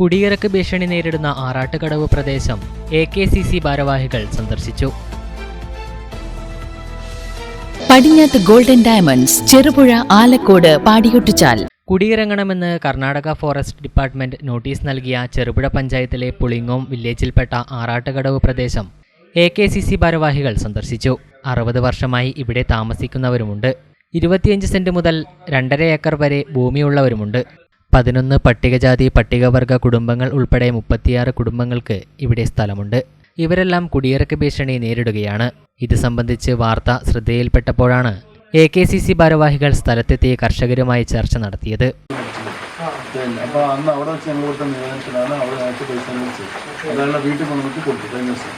കുടിയിറക്ക് ഭീഷണി നേരിടുന്ന ആറാട്ടുകടവ് പ്രദേശം എ കെ സി സി ഭാരവാഹികൾ സന്ദർശിച്ചു. Padinjath Golden Diamonds Cherupuzha Alakode Padiyotchal. കുടിയിറങ്ങണമെന്ന് Karnataka forest department notice നൽകിയ ചെറുപുഴ പഞ്ചായത്തിലെ പുളിങ്ങോം വില്ലേജിൽപ്പെട്ട ആറാട്ടുകടവ് പ്രദേശം എ കെ സി സി ഭാരവാഹികൾ സന്ദർശിച്ചു. അറുപത് വർഷമായി ഇവിടെ താമസിക്കുന്നവരുമുണ്ട്. ഇരുപത്തിയഞ്ച് സെന്റ് മുതൽ രണ്ടര ഏക്കർ വരെ ഭൂമിയുള്ളവരുമുണ്ട്. പതിനൊന്ന് പട്ടികജാതി പട്ടികവർഗ കുടുംബങ്ങൾ ഉൾപ്പെടെ മുപ്പത്തിയാറ് കുടുംബങ്ങൾക്ക് ഇവിടെ സ്ഥലമുണ്ട്. ഇവരെല്ലാം കുടിയിറക്ക് ഭീഷണി നേരിടുകയാണ്. ഇത് സംബന്ധിച്ച് വാർത്ത ശ്രദ്ധയിൽപ്പെട്ടപ്പോഴാണ് എ കെ സി സി ഭാരവാഹികൾ സ്ഥലത്തെത്തി കർഷകരുമായി ചർച്ച നടത്തിയത്. അപ്പോൾ അന്ന് അവിടെ വെച്ച് ഞങ്ങൾ കൊടുത്ത നിവേദനത്തിലാണ് അവിടെ പൈസ വീട്ടിൽ കൊണ്ടുവന്നിട്ട് കൊടുത്തു. കഴിഞ്ഞ ദിവസം.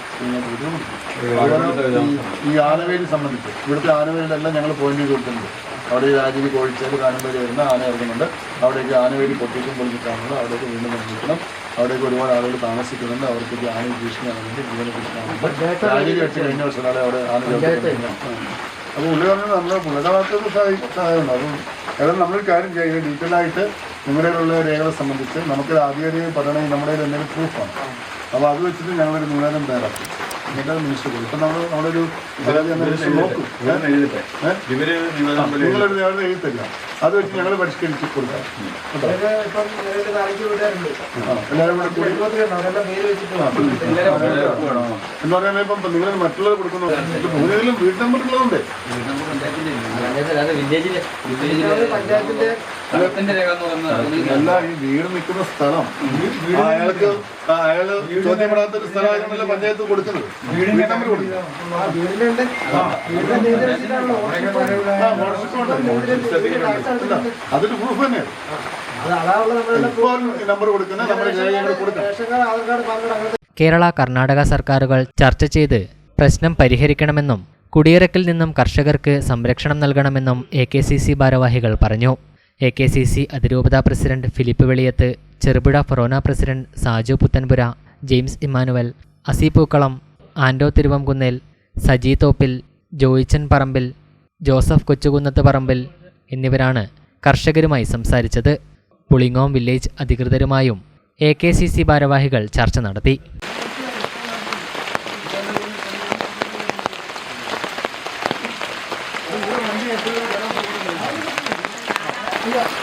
ഈ- ഈ ആനവേലി സംബന്ധിച്ച്. ഇവിടുത്തെ ആനവേലിലെല്ലാം ഞങ്ങൾ പോയിന്റ് ചെയ്ത് കൊടുത്തിട്ടുണ്ട്. അവിടെ രാജീവ് കോഴിച്ചാൽ കാണുമ്പോൾ വരുന്ന ആന ഇറങ്ങുന്നുണ്ട് അവിടേക്ക് ആന വേണ്ടി പൊട്ടിക്കും പൊളിച്ചിട്ടാണുള്ളത് അവിടേക്ക് വീണ്ടും നിർമ്മിക്കണം അവിടേക്ക് ഒരുപാട് ആളുകൾ താമസിക്കുന്നുണ്ട്. അവർക്ക് ആന ഭീഷണിയാകുന്നുണ്ട് ജീവന ഭീഷണിയാകുന്നുണ്ട് രാജഗിരി വെച്ച് കഴിഞ്ഞ വർഷം നാളെ അവിടെ ആന അപ്പൊ അപ്പോൾ ഉള്ളി പറഞ്ഞത് നമ്മുടെ പുള്ളിയുടെ സഹായം സഹായമുണ്ട് അപ്പം ഏതായാലും നമ്മളൊരു കാര്യം ചെയ്യുക ഡീറ്റെയിൽ ആയിട്ട് നിങ്ങളുടെ ഉള്ള രേഖകളെ സംബന്ധിച്ച് നമുക്ക് ആധികാരിക പറയണമെങ്കിൽ നമ്മുടെ എന്തെങ്കിലും പ്രൂഫാണ് അപ്പോൾ അത് വെച്ചിട്ട് ഞങ്ങളൊരു നിവേദനം തയ്യാറാക്കും അത് മിനിസ്റ്റർ കൊടുക്കും. ഇപ്പം നമ്മൾ നമ്മളൊരു നോക്കും. നിങ്ങളൊരു നേരത്തെ എഴുതില്ല അത് വെച്ച് ഞങ്ങൾ പരിഷ്കരിച്ച് കൊടുക്കാം. എല്ലാവരും കൂടെ. കൂടി എന്ന് പറഞ്ഞാൽ ഇപ്പം നിങ്ങൾ മറ്റുള്ളവർ കൊടുക്കുന്നു ഭൂമിയിലും വീട്ട് നമ്പറുള്ളതുണ്ട് അല്ല ഈ വീട് നിൽക്കുന്ന സ്ഥലം. അയാൾക്ക് അയാൾ ചോദ്യപ്പെടാത്ത ഒരു സ്ഥലമായതുകൊണ്ടല്ല പഞ്ചായത്ത് കൊടുക്കുന്നത്. വീട് നമ്പർ കൊടുക്കുന്നത് ആ, വാട്സപ്പ് ഉണ്ട്. ഇല്ല, അതൊരു പ്രൂഫ് തന്നെയാണ് നമ്പർ കൊടുക്കുന്നത് നമ്മുടെ കേരള കർണാടക സർക്കാരുകൾ ചർച്ച ചെയ്ത് പ്രശ്നം പരിഹരിക്കണമെന്നും കുടിയിറക്കിൽ നിന്നും കർഷകർക്ക് സംരക്ഷണം നൽകണമെന്നും എ കെ സി സി ഭാരവാഹികൾ പറഞ്ഞു. എ കെ സി സി അതിരൂപത പ്രസിഡന്റ് ഫിലിപ്പ് വെളിയത്ത് ചെറുപുഴ ഫൊറോന president Saju Puthenpura James Emmanuel Aseepookkalam Ando Thiruvamkunnel Saji Thoppil Joychan Parambil Joseph Kochukunnath Parambil എന്നിവരാണ് കർഷകരുമായി സംസാരിച്ചത്. പുളിങ്ങോം വില്ലേജ് അധികൃതരുമായും എ കെ സി സി ഭാരവാഹികൾ ചർച്ച നടത്തി. Gracias.